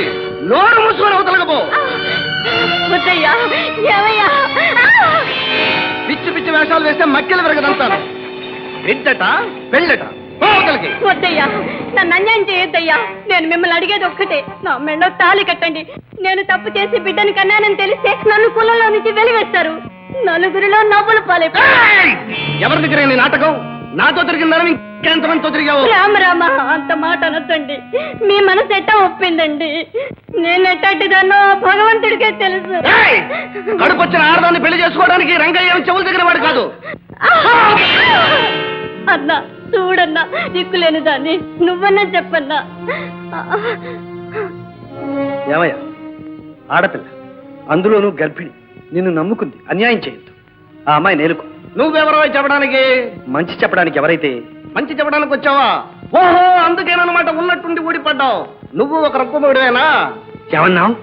నుంచి నోరు మూసుకొని అవతలకపో ఏమయ్యా? పిచ్చి పిచ్చి వేషాలు వేస్తే మక్కెలు విరగదంతాను బిడ్డట పెళ్ళట అవతలకి. వద్దయ్యా నన్ను అన్యాయం చేయొద్దయ్యా. నేను మిమ్మల్ని అడిగేది ఒక్కటే నా మెళ్ళో తాళి కట్టండి. నేను తప్పు చేసి బిడ్డని కన్నానని తెలిస్తే నన్ను కులంలో నుంచి వెలివేస్తారు. నలుగురిలో నవ్వులు పాలే! ఎవరి దగ్గర నీ నాటకం? నాతో తిరిగిందని తిరిగావు. రామ రామ అంత మాట అనొద్దండి. మీ మనసు ఎట్టా ఒప్పిందండి? నేను ఎట్టటిదాన్నో భగవంతుడికే తెలుసు. ఏయ్! కడుపు వచ్చిన ఆడదాన్ని పెళ్ళి చేసుకోవడానికి రంగయ్య ఏమి చెవుల దగ్గర వాడు కాదు. అన్నా చూడన్నా దిక్కులేని దాన్ని. నువ్వన్నా చెప్పన్నా. ఏమయ్యా? ఆడపిల్ల. అందులోనూ గర్భిణి. నిన్ను నమ్ముకుంది. అన్యాయం చేయొద్దు. ఆ అమ్మాయి నేలుకు. నువ్వెవరో చెప్పడానికి? మంచి చెప్పడానికి ఎవరైతే మంచి చెప్పడానికి వచ్చావా? ఓహో అందుకేనమాట ఉన్నట్టుండి ఊడిపడ్డావు. నువ్వు ఒక రొక్కముడివేనా? ఏమన్నావు?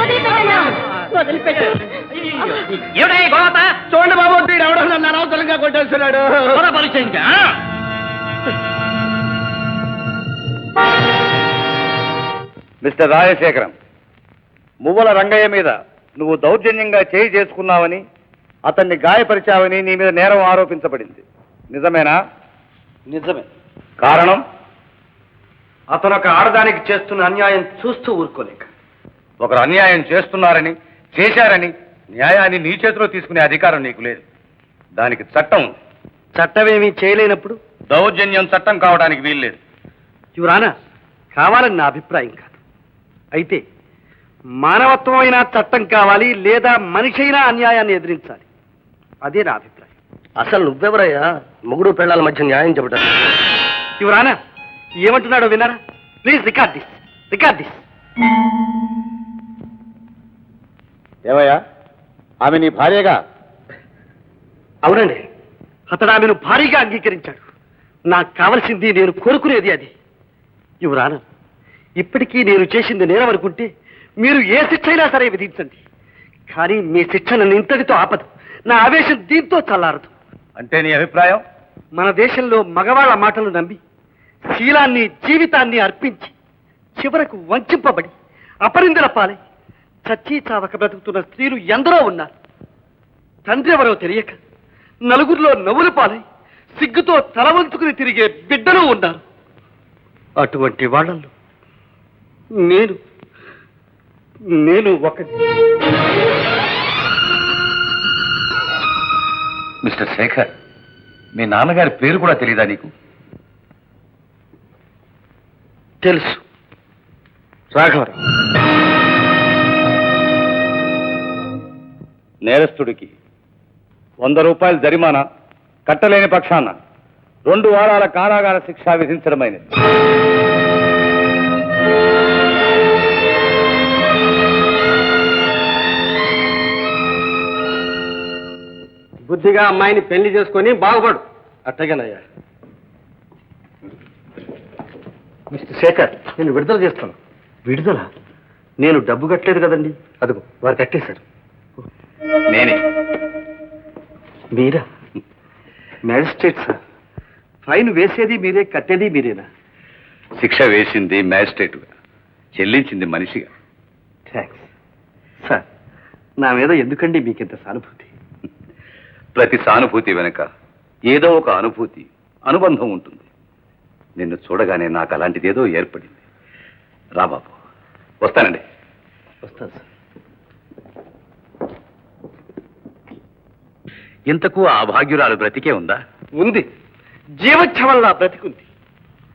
వదిలిపెట్టన్నా వదిలిపెట్టు చూడండి బాబు వీడు ఎవడో నన్ను అనవసరంగా కొట్టేస్తున్నాడు. మిస్టర్ రాజశేఖరం మువ్వల రంగయ్య మీద నువ్వు దౌర్జన్యంగా చేయి చేసుకున్నావని అతన్ని గాయపరిచావని నీ మీద నేరం ఆరోపించబడింది. నిజమేనా? నిజమే. కారణం? అతను ఒక ఆడదానికి చేస్తున్న అన్యాయం చూస్తూ ఊరుకోలేక. ఒకరు అన్యాయం చేస్తున్నారని చేశారని న్యాయాన్ని నీ చేతిలో తీసుకునే అధికారం నీకు లేదు. దానికి చట్టం ఉంది. చట్టమేమీ చేయలేనప్పుడు? దౌర్జన్యం చట్టం కావడానికి వీల్లేదు. యువరానా కావాలని నా అభిప్రాయం కాదు. అయితే మానవత్వమైన చట్టం కావాలి లేదా మనిషి అయినా అన్యాయాన్ని ఎదిరించాలి? అదే నా అభిప్రాయం. అసలు నువ్వెవరయ్యా? మొగుడు పెళ్ళాల మధ్య న్యాయం చెప్పడం యువరానా ఏమంటున్నాడో విన్నారా? Please record this record this ఏమయ్యా? ఆమె నీ భార్యగా? అవునండి. అతడు ఆమెను భారీగా అంగీకరించాడు. నాకు కావలసింది నేను కోరుకునేది అది. యువరాన ఇప్పటికీ నేను చేసింది నేరం అనుకుంటే మీరు ఏ శిక్ష అయినా సరే విధించండి. కానీ మీ శిక్ష నన్ను ఇంతటితో ఆపదు. నా ఆవేశం దీంతో చల్లారదు. అంటే నీ అభిప్రాయం? మన దేశంలో మగవాళ్ళ మాటలు నమ్మి శీలాన్ని జీవితాన్ని అర్పించి చివరకు వంచింపబడి అపరిందల పాలై చచ్చి చావక బ్రతుకుతున్న స్త్రీలు ఎందరో ఉన్నారు. తండ్రి ఎవరో తెలియక నలుగురిలో నవ్వుల పాలై సిగ్గుతో తల వంచుకుని తిరిగే బిడ్డలు ఉన్నారు. అటువంటి వాళ్ళల్లో నేను నేను ఒక మిస్టర్ శేఖర్ మీ నాన్నగారి పేరు కూడా తెలియదా నీకు? తెలుసు. రాఘవరావు. నేరస్తుడికి వంద రూపాయల జరిమానా కట్టలేని పక్షాన రెండు వారాల కారాగార శిక్ష విధించడమైనది. బుద్ధిగా అమ్మాయిని పెళ్ళి చేసుకొని బాగుపడు. అట్టగనయ్యా. మిస్టర్ శేఖర్ నేను విడుదల చేస్తాను. విడుదల? నేను డబ్బు కట్టలేదు కదండి. అదిగో వారు కట్టేశారు. నేనే. మీరా? Magistrate sir. ఫైన్ వేసేది మీరే కట్టేది మీరేనా? శిక్ష వేసింది మ్యాజిస్ట్రేటుగా చెల్లించింది మనిషిగా. థ్యాంక్స్. సార్ నా మీద ఎందుకండి మీకింత సానుభూతి? ప్రతి సానుభూతి వెనుక ఏదో ఒక అనుభూతి అనుబంధం ఉంటుంది. నిన్ను చూడగానే నాకు అలాంటిదేదో ఏర్పడింది. రా బాబు వస్తానండి. వస్తాను సార్. ఇంతకు ఆ భాగ్యురాలు బ్రతికే ఉందా? ఉంది. జీవచ్ఛవంలా బ్రతికుంది.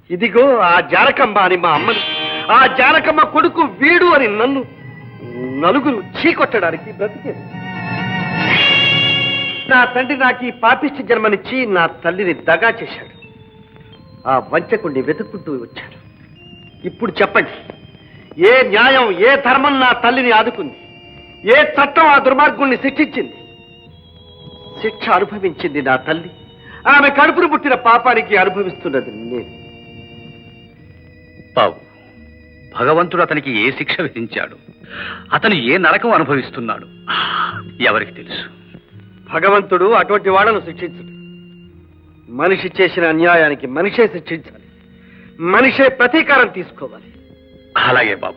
ఇదిగో ఆ జానకమ్మ అని మా అమ్మని ఆ జానకమ్మ కొడుకు వీడు అని నన్ను నలుగురు చీకొట్టడానికి బ్రతికేది. నా తండ్రి నాకు ఈ పాపిష్టి జన్మనిచ్చి నా తల్లిని దగా చేశాడు. ఆ వంచకుణ్ణి వెతుక్కుంటూ వచ్చాడు. ఇప్పుడు చెప్పండి ఏ న్యాయం ఏ ధర్మం నా తల్లిని ఆదుకుంది? ఏ చట్టం ఆ దుర్మార్గుణ్ణి శిక్షించింది? శిక్ష అనుభవించింది నా తల్లి. ఆమె కడుపును పుట్టిన పాపానికి అనుభవిస్తున్నది నేను. బాబు భగవంతుడు అతనికి ఏ శిక్ష విధించాడు? అతను ఏ నరకం అనుభవిస్తున్నాడు? ఎవరికి తెలుసు? భగవంతుడు అటువంటి వాళ్ళను శిక్షించడు. మనిషి చేసిన అన్యాయానికి మనిషే శిక్షించాలి. మనిషే ప్రతీకారం తీసుకోవాలి. అలాగే బాబు.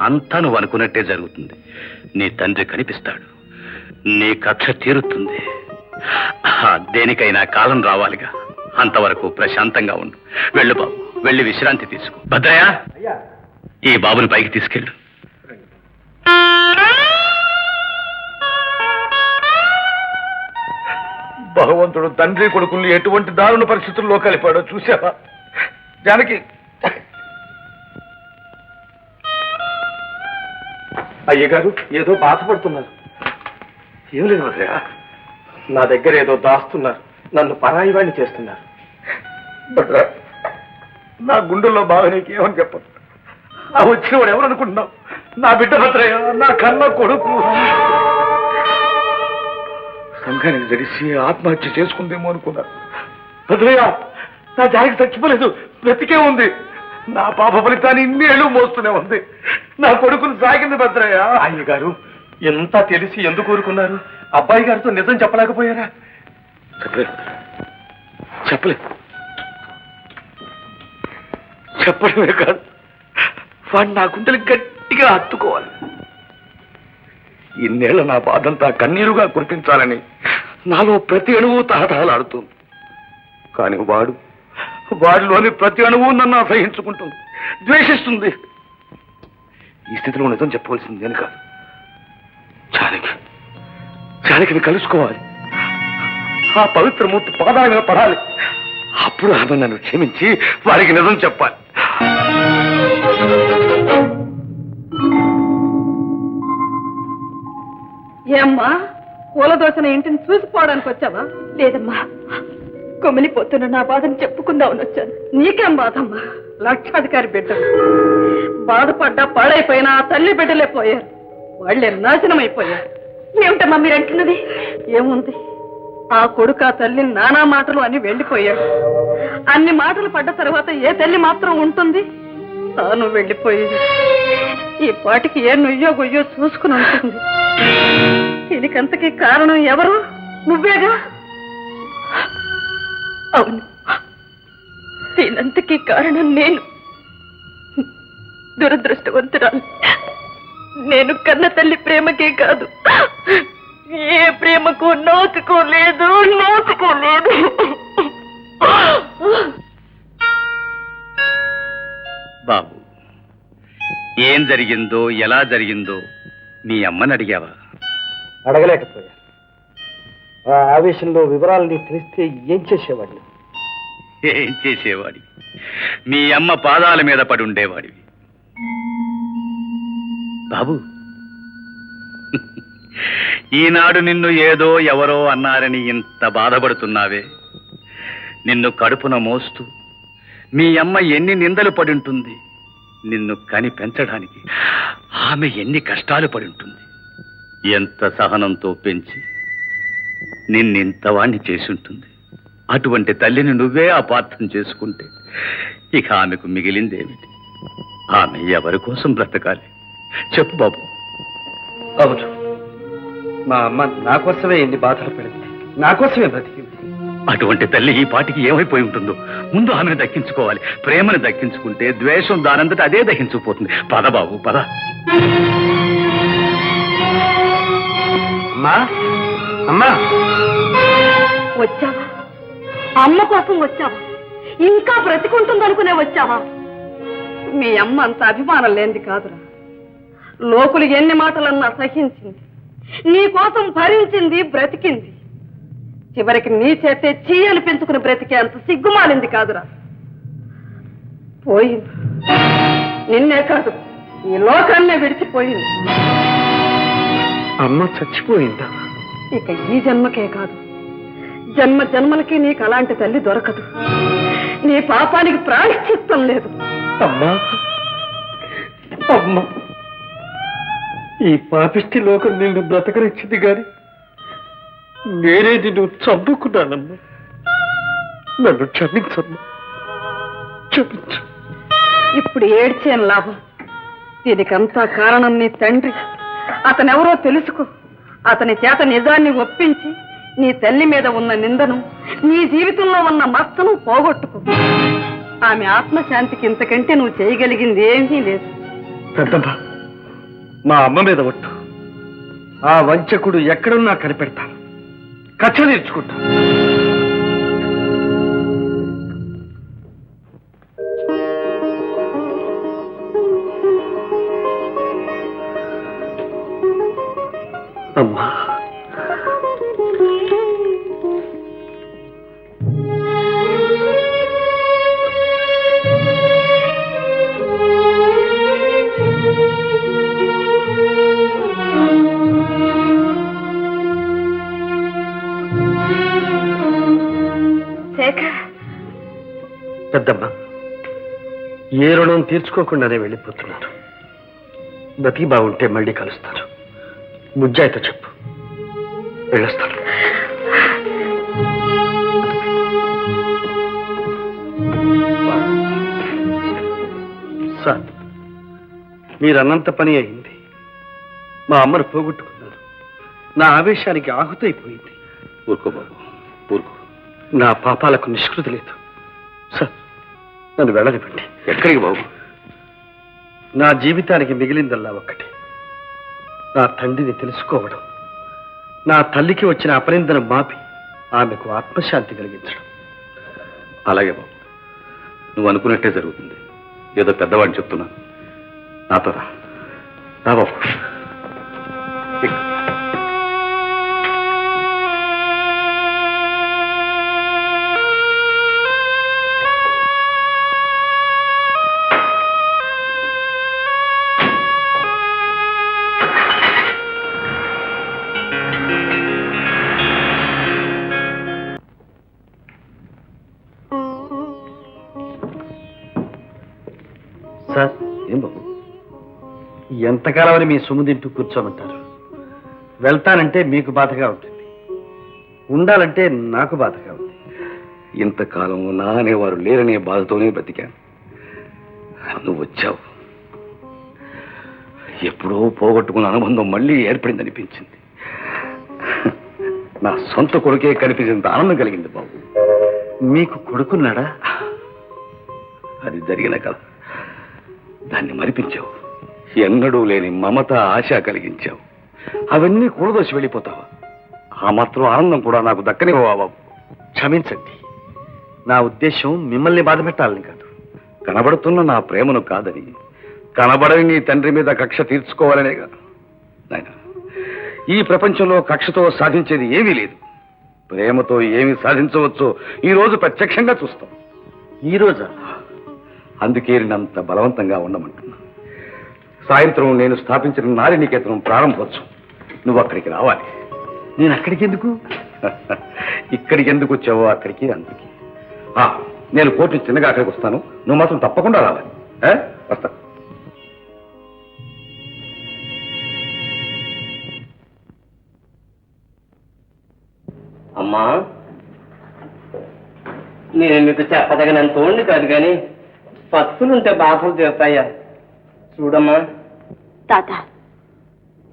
అంతా నువ్వు అనుకున్నట్టే జరుగుతుంది. నీ తండ్రి కనిపిస్తాడు. నీ కక్ష తీరుతుంది. ఆ, దేనికైనా కాలం రావాలిగా. అంతవరకు ప్రశాంతంగా ఉండు. వెళ్ళు బాబు. వెళ్ళి విశ్రాంతి తీసుకో. భద్రయ్య! ఈ బాబుని పైకి తీసుకెళ్ళు. భగవంతుడు తండ్రి కొడుకుల్ని ఎటువంటి దారుణ పరిస్థితుల్లో కలిపాడో చూసావా జానకి. అయ్యగారు ఏదో బాధపడుతున్నారు. ఏం లేదు వదయా నా దగ్గర ఏదో దాస్తున్నారు. నన్ను పరాయి వాడిని చేస్తున్నారు. నా గుండెల్లో బాగా నీకు ఏమని చెప్పదు ఆ వచ్చినవాడు ఎవరు అనుకుంటున్నావు నా బిడ్డ భద్రయ్య నా కన్న కొడుకు. సంఘానికి తెలిసి ఆత్మహత్య చేసుకుందేమో అనుకున్నా భద్రయ్య నా జారికి చచ్చిపోలేదు బ్రతికే ఉంది. నా పాప ఫలితాన్ని ఇన్నేళ్ళు మోస్తూనే ఉంది. నా కొడుకును సాగింది భద్రయ్య. అయ్య గారు ఎంత తెలిసి ఎందుకు ఊరుకున్నారు? అబ్బాయి గారితో నిజం చెప్పలేకపోయారా? చెప్పలేదు. చెప్పలేదు. చెప్పడమే కాదు. వాడు నా గుండెలు గట్టిగా హత్తుకోవాలి ఇన్నేళ్ళ నా బాధంతా కన్నీరుగా కురిపించాలని నాలో ప్రతి అణువు తహతహలాడుతుంది. కానీ వాడు వాడిలోని ప్రతి అణువు నన్ను అసహించుకుంటుంది ద్వేషిస్తుంది. ఈ స్థితిలో నిజం చెప్పవలసింది నేను కాదు. జానకి జానకిని కలుసుకోవాలి. ఆ పవిత్రమూర్తి పాదాల మీద పడాలి. అప్పుడు ఆమె నన్ను క్షమించి వారికి నిజం చెప్పాలి. ఏమ్మా పూలదోసిన ఇంటిని చూసిపోవడానికి వచ్చావా? లేదమ్మా కొమిలిపోతున్న నా బాధను చెప్పుకుందామని వచ్చాను. నీకేం బాధమ్మా? లక్షాధికారి బిడ్డ. బాధపడ్డా పాడైపోయినా ఆ తల్లి బిడ్డలే పోయారు. వాళ్ళే నాశనం అయిపోయారు ఏమిటమ్మా మీరు అంటున్నది? ఏముంది? ఆ కొడుకు ఆ తల్లిని నానా మాటలు అని వెళ్ళిపోయాడు. అన్ని మాటలు పడ్డ తర్వాత ఏ తల్లి మాత్రం ఉంటుంది? తాను వెళ్ళిపోయింది. ఈ పాటికి ఏ నుయ్యో గొయ్యో చూసుకుని ఉంటుంది. దీనికంతకీ కారణం ఎవరు? నువ్వేగా? అవును. దీనంతకీ కారణం నేను. దురదృష్టవంతురాలు. నేను కన్న తల్లి ప్రేమకే కాదు. ఏ ప్రేమకు నోచుకోలేదు నోచుకోలేదు బాబు ఏం జరిగిందో ఎలా జరిగిందో మీ అమ్మని అడిగావా? అడగలేకపోయా ఆ ఆవేశంలో వివరాలని తెలిస్తే ఏం చేసేవాడిని? ఏం చేసేవాడి? మీ అమ్మ పాదాల మీద పడి ఉండేవాడివి. బాబు ఈనాడు నిన్ను ఏదో ఎవరో అన్నారని ఇంత బాధపడుతున్నావే? నిన్ను కడుపున మోస్తూ మీ అమ్మ ఎన్ని నిందలు పడి ఉంటుంది నిన్ను కని పెంచడానికి ఆమె ఎన్ని కష్టాలు పడి ఉంటుంది. ఎంత సహనంతో పెంచి నిన్నింత వాణ్ణి చేసి ఉంటుంది. అటువంటి తల్లిని నువ్వే అపార్థం చేసుకుంటే ఇక ఆమెకు మిగిలిందేమిటి? ఆమె ఎవరి కోసం బ్రతకాలి? చెప్పు బాబు. అవును. మా అమ్మ నా కోసమే ఎన్ని బాధలు పడింది. నా కోసమే బ్రతికింది. అటువంటి తల్లి ఈ పాటికి ఏమైపోయి ఉంటుందో ముందు ఆమెను దక్కించుకోవాలి. ప్రేమను దక్కించుకుంటే ద్వేషం దానంతట అదే దక్కించుకుపోతుంది పద బాబు పద. అమ్మా అమ్మా. వచ్చావా? అమ్మ కోసం వచ్చావా? ఇంకా బ్రతికుంటుందనుకునే వచ్చావా? మీ అమ్మ అంత అభిమానం లేనిది కాదురా. లోకులు ఎన్ని మాటలన్నా సహించింది. నీ కోసం భరించింది బ్రతికింది. చివరికి నీ చేతే చీయలు పెంచుకుని బ్రతికే అంత సిగ్గుమాలింది కాదురా. పోయింది. నిన్నే కాదు ఈ లోకాన్నే విడిచిపోయింది. అమ్మ చచ్చిపోయిందా? ఇక ఈ జన్మకే కాదు. జన్మ జన్మలకి నీకు అలాంటి తల్లి దొరకదు. నీ పాపానికి ప్రాయశ్చిత్తం లేదు. అమ్మా అమ్మా ఈ పాపిష్టి లోకం నిన్ను బ్రతకనిచ్చింది గాని నేనే నిన్ను చంపుకున్నానమ్మా. నన్ను క్షమించమ్మా. క్షమించు. ఇప్పుడు ఏడ్చేం లాభం. దీనికంతా కారణం నీ తండ్రి. అతనెవరో తెలుసుకో. అతని చేత నిజాన్ని ఒప్పించి నీ తల్లి మీద ఉన్న నిందను నీ జీవితంలో ఉన్న మస్తను పోగొట్టుకో. ఆమె ఆత్మశాంతికి ఇంతకంటే నువ్వు చేయగలిగింది ఏమీ లేదు. పెద్దమ్మ మా అమ్మ మీద ఒట్టు. ఆ వంచకుడు ఎక్కడున్నా కనిపెడతాను. కచ్చ తీర్చుకుంటా ఏ రుణం తీర్చుకోకుండానే వెళ్ళిపోతున్నారు. బతికి బాగుంటే మళ్ళీ కలుస్తారు. ముజ్జాయితో చెప్పు. వెళ్ళొస్తాను. సార్ మీరన్నంత పని అయింది. మా అమ్మను పోగొట్టుకున్నారు. నా ఆవేశానికి ఆహుతైపోయింది. ఊరుకో బాబు ఊరుకో. నా పాపాలకు నిష్కృతి లేదు. సార్ నన్ను వెళ్ళనివ్వండి. ఎక్కడికి బాబు? నా జీవితానికి మిగిలిందల్లా ఒక్కటి. నా తండ్రిని తెలుసుకోవడం నా తల్లికి వచ్చిన అపనిందన మాపి ఆమెకు ఆత్మశాంతి కలిగించడం. అలాగే బాబు. నువ్వు అనుకున్నట్టే జరుగుతుంది. ఏదో పెద్దవాడిని చెప్తున్నాను. నాతో రా. రా బాబు. ఏం బాబు? ఎంతకాలమని మీ సొమ్ము తింటూ కూర్చోమంటారు? వెళ్తానంటే మీకు బాధగా ఉంటుంది. ఉండాలంటే నాకు బాధగా ఉంది. ఇంతకాలం నా అనేవారు లేరనే బాధతోనే బ్రతికాను. నువ్వు వచ్చావు. ఎప్పుడో పోగొట్టుకున్న అనుబంధం మళ్ళీ ఏర్పడిందనిపించింది. నా సొంత కొడుకే కనిపించినంత ఆనందం కలిగింది బాబు. మీకు కొడుకున్నాడా? అది జరిగిన కథ. దాన్ని మరిపించావు. ఎన్నడూ లేని మమత ఆశ కలిగించావు. అవన్నీ కూడదోసి వెళ్ళిపోతావా? ఆ మాత్రం ఆనందం కూడా నాకు దక్కనివ్వవా బాబు క్షమించండి. నా ఉద్దేశం మిమ్మల్ని బాధ పెట్టాలని కాదు. కనబడుతున్న నా ప్రేమను కాదని కనబడని నీ తండ్రి మీద కక్ష తీర్చుకోవాలనే కాదు. నాయన ఈ ప్రపంచంలో కక్షతో సాధించేది ఏమీ లేదు. ప్రేమతో ఏమి సాధించవచ్చో ఈ రోజు ప్రత్యక్షంగా చూస్తాం. ఈ రోజా అందుకే నేనంత బలవంతంగా ఉండమంటున్నా. సాయంత్రం నేను స్థాపించిన నారి నికేతనం ప్రారంభోత్సవం. నువ్వు అక్కడికి రావాలి. నేను అక్కడికి ఎందుకు? ఇక్కడికి ఎందుకు వచ్చావో అక్కడికి అందుకే. ఆ, నేను కోర్టు చిన్నగా అక్కడికి వస్తాను. నువ్వు మాత్రం తప్పకుండా రావాలి? వస్తా. అమ్మా నేను మీకు చెప్పదగినంత ఉండి కాదు కానీ పస్తులుంటే బాధలు తీరుతాయా? చూడమ్మా. తాత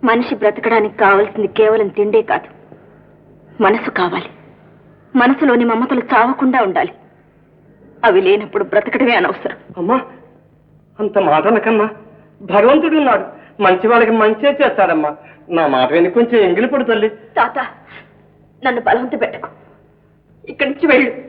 మనిషి బ్రతకడానికి కావలసింది కేవలం తిండే కాదు. మనసు కావాలి. మనసులోని మమతలు చావకుండా ఉండాలి. అవి లేనప్పుడు బ్రతకడమే అనవసరం. అమ్మా అంత మాట అనకమ్మా. భగవంతుడు ఉన్నాడు. మంచి వాళ్ళకి మంచే చేస్తాడమ్మా. నా మాట విని కొంచెం ఎంగిలి పడు తల్లి. తాత నన్ను బలవంత పెట్టకు. ఇక్కడి నుంచి వెళ్ళు.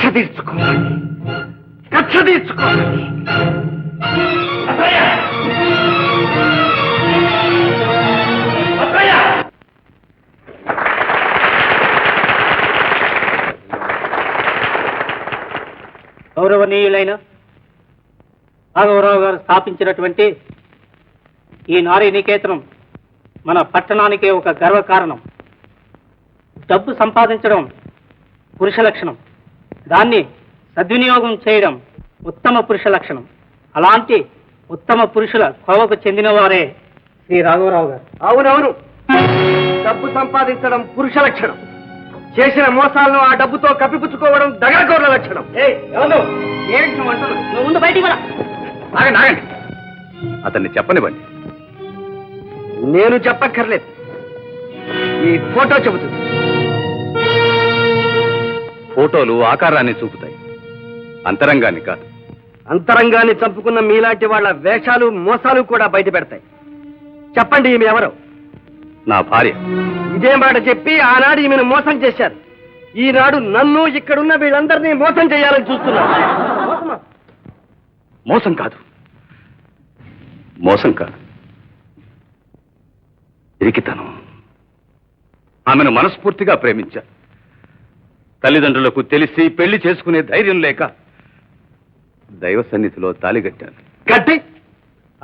కక్ష తీర్చుకోవాలి కక్ష తీర్చుకోవాలి గౌరవనీయులైన రాఘవరావు గారు స్థాపించినటువంటి ఈ నారీ నికేతనం మన పట్టణానికే ఒక గర్వకారణం. డబ్బు సంపాదించడం పురుష లక్షణం. దాన్ని సద్వినియోగం చేయడం ఉత్తమ పురుష లక్షణం. అలాంటి ఉత్తమ పురుషుల కోవకు చెందిన వారే శ్రీ రాఘవరావు గారు. అవునవును. డబ్బు సంపాదించడం పురుష లక్షణం. చేసిన మోసాలను ఆ డబ్బుతో కప్పిపుచ్చుకోవడం దగరగోర్ల లక్షణం. ఏయ్, ఎవరు? ఏంటి నువ్వు అంటున్నావు? నువ్వు ముందు బయటికి రా. ఆగండి ఆగండి. అతన్ని చెప్పనివ్వండి. నేను చెప్పక్కర్లేదు. ఈ ఫోటో చెబుతుంది. ఫోటోలు ఆకారాన్ని చూపుతాయి. అంతరంగాన్ని కాదు. అంతరంగాన్ని చంపుకున్న మీలాంటి వాళ్ళ వేషాలు మోసాలు కూడా బయట పెడతాయి. చెప్పండి ఈమె ఎవరు? నా భార్య. ఇదే మాట చెప్పి ఆనాడు ఈమెను మోసం చేశారు. ఈనాడు నన్ను ఇక్కడున్న వీళ్ళందరినీ మోసం చేయాలని చూస్తున్నారు? మోసం కాదు. మోసం కాదు. ఇరికితనం. ఆమెను మనస్ఫూర్తిగా ప్రేమించా. తల్లిదండ్రులకు తెలిసి పెళ్ళి చేసుకునే ధైర్యం లేక దైవ సన్నిధిలో తాలిగట్టాను కట్టి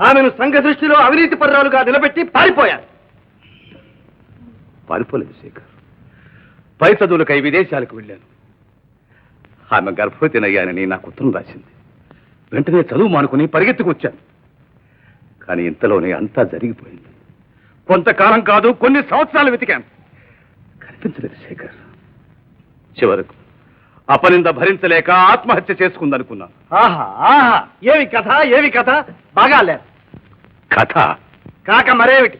ఆమెను సంఘ దృష్టిలో అవినీతి పర్రాలుగా నిలబెట్టి పారిపోయారు పారిపోలేదు శేఖర్. పై చదువులకై విదేశాలకు వెళ్ళాను. ఆమె గర్భవతినయ్యానని నాకు ఉత్తరం రాసింది. వెంటనే చదువు మానుకుని పరిగెత్తుకొచ్చాను కానీ ఇంతలోనే అంతా జరిగిపోయింది. కొంతకాలం కాదు కొన్ని సంవత్సరాలు వెతికాను. కనిపించలేదు చివరకు. అపనింద భరించలేక ఆత్మహత్య చేసుకుందనుకున్నాను. ఆహా ఆహా ఏమి కథ ఏమి కథ? బాగా లేదు కథ? కాక మరేమిటి?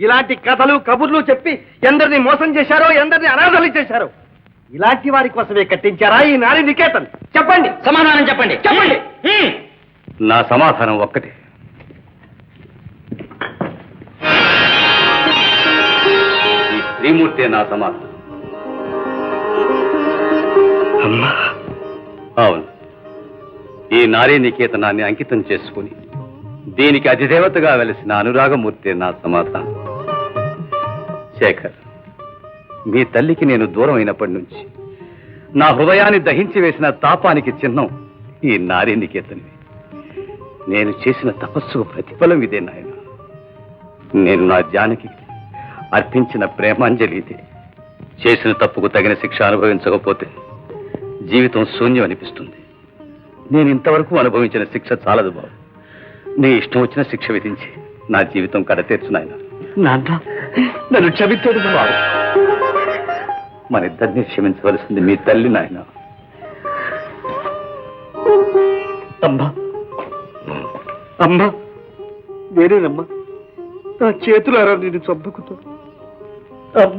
ఇలాంటి కథలు కబుర్లు చెప్పి ఎందరిని మోసం చేశారో ఎందరిని అనాథలు చేశారో? ఇలాంటి వారి కోసమే కట్టించారా ఈ నారి నికేతన్? చెప్పండి. సమాధానం చెప్పండి చెప్పండి. నా సమాధానం ఒక్కటే. ఈ శ్రీమూర్తే నా సమాధానం. అమ్మా అవును. ఈ నారీ నికేతనాన్ని అంకితం చేసుకుని దీనికి అధిదేవతగా వెలిసిన అనురాగమూర్తి నా సమాధానం. శేఖర్ మీ తల్లికి నేను దూరం అయినప్పటి నుంచి నా హృదయాన్ని దహించి వేసిన తాపానికి చిహ్నం ఈ నారీ నికేతనమే నేను చేసిన తపస్సుకు ప్రతిఫలం ఇదే నాయన. నేను నా జానకి అర్పించిన ప్రేమాంజలి ఇదే. చేసిన తప్పుకు తగిన శిక్ష అనుభవించకపోతే జీవితం శూన్యం అనిపిస్తుంది. నేను ఇంతవరకు అనుభవించిన శిక్ష చాలదు బాబు. నీ ఇష్టం వచ్చిన శిక్ష విధించి నా జీవితం కడతీర్చు నాయన. నాన్న నన్ను క్షమించడు బాబు. మన ఇద్దరిని క్షమించవలసింది మీ తల్లి నాయన. అమ్మా అమ్మా నేనేనమ్మా. నా చేతులారా నేను చంపుకుతాను అమ్మా.